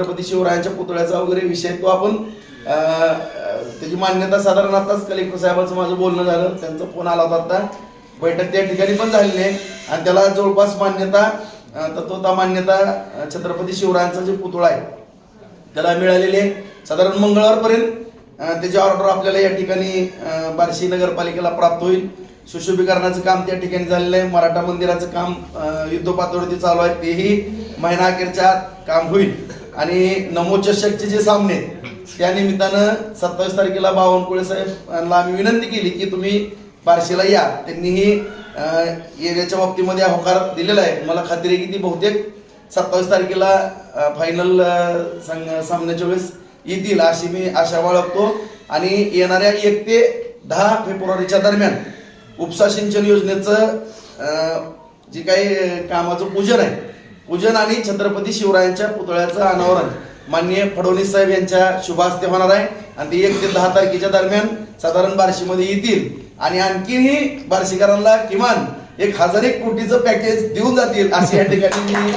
छत्रपती शिवरायांच्या पुतळ्याचा वगैरे विषय तो आपण त्याची मान्यता साधारण आताच कलेक्टर साहेबांचं माझं बोलणं झालं त्यांचा फोन आला होता आता. बैठक त्या ठिकाणी पण झालेली आहे. आणि त्याला जवळपास मान्यता तत्वता मान्यता छत्रपती शिवरायांचा जे पुतळा आहे त्याला मिळालेली आहे. साधारण मंगळवारपर्यंत त्याची ऑर्डर आपल्याला या ठिकाणी बार्शी नगरपालिकेला प्राप्त होईल. सुशोभीकरणाचं काम त्या ठिकाणी झालेलं आहे. मराठा मंदिराचं काम युद्ध पातळीवरती चालू आहे. तेही महिना अखेरच्या आत काम होईल. आणि नमोचषकचे जे सामने आहेत, त्या निमित्तानं सत्तावीस तारखेला बावनकुळे साहेब यांना आम्ही विनंती केली की तुम्ही बार्शीला या. त्यांनीही एरियाच्या बाबतीमध्ये होकार दिलेला आहे. मला खात्री आहे की ती बहुतेक सत्तावीस तारखेला फायनल सामन्याच्या वेळेस येतील अशी मी आशा बाळगतो. आणि येणाऱ्या एक ते दहा फेब्रुवारीच्या दरम्यान उपसा सिंचन योजनेचं जे काही कामाचं पूजन आहे पूजन आणि छत्रपती शिवरायांच्या पुतळ्याचं अनावरण. माननीय फडणवीस साहेब यांच्या शुभ हस्ते होणार आहे. आणि ते एक ते दहा तारखेच्या दरम्यान साधारण बार्शीमध्ये येतील. आणि आणखीनही बार्शीकरांना किमान एक हजार एक कोटीचं पॅकेज देऊन जातील अशी या ठिकाणी मी